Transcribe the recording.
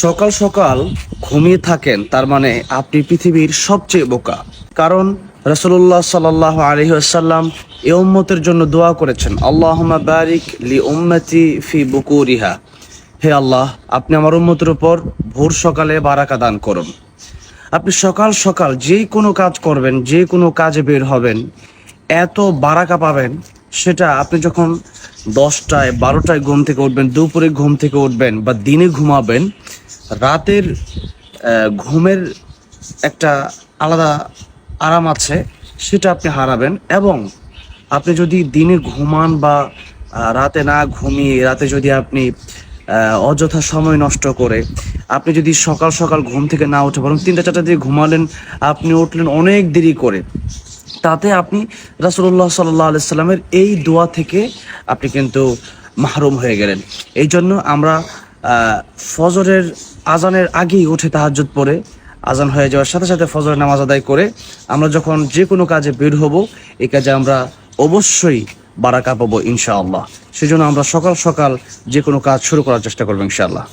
সকাল সকাল ঘুমিয়ে থাকেন, তার মানে আপনি পৃথিবীর সবচেয়ে বোকা। কারণ রসুল্লাহ সাল্লাহ আলহিহাসাল্লাম এ উম্মতের জন্য দোয়া করেছেন আল্লাহ বারিক লি উম্মতি ফি বুকুরিহা। হে আল্লাহ, আপনি আমার উম্মতের উপর ভোর সকালে বারাকা দান করুন। আপনি সকাল সকাল যে কোনো কাজ করবেন, যে কোনো কাজে বের হবেন, এত বারাকা পাবেন, সেটা আপনি যখন দশটায়, বারোটায় ঘুম থেকে উঠবেন, দুপুরে ঘুম থেকে উঠবেন বা দিনে ঘুমাবেন রাতের ঘুমের একটা আলাদা আরাম আছে, সেটা আপনি হারাবেন এবং আপনি যদি দিনে ঘুমান বা রাতে না ঘুমিয়ে, রাতে যদি আপনি অযথা সময় নষ্ট করে, আপনি যদি সকাল সকাল ঘুম থেকে না উঠে বরং তিনটা চারটা দিয়ে ঘুমালেন, আপনি উঠলেন অনেক দেরি করে, তাতে আপনি রাসুল্লাহ সাল্লাহ আলাইস্লামের এই দোয়া থেকে আপনি কিন্তু মাহরুম হয়ে গেলেন। এই জন্য আমরা ফজরের আজানের আগেই উঠে তাহাজ্জুদ পরে আজান হয়ে যাওয়ার সাথে সাথে ফজর নামাজ আদায় করে আমরা যখন যে কোনো কাজে বের হব এই কাজে আমরা অবশ্যই বারাকা পাবো ইনশাআল্লাহ। সেজন্য আমরা সকাল সকাল যে কোনো কাজ শুরু করার চেষ্টা করব ইনশাআল্লাহ।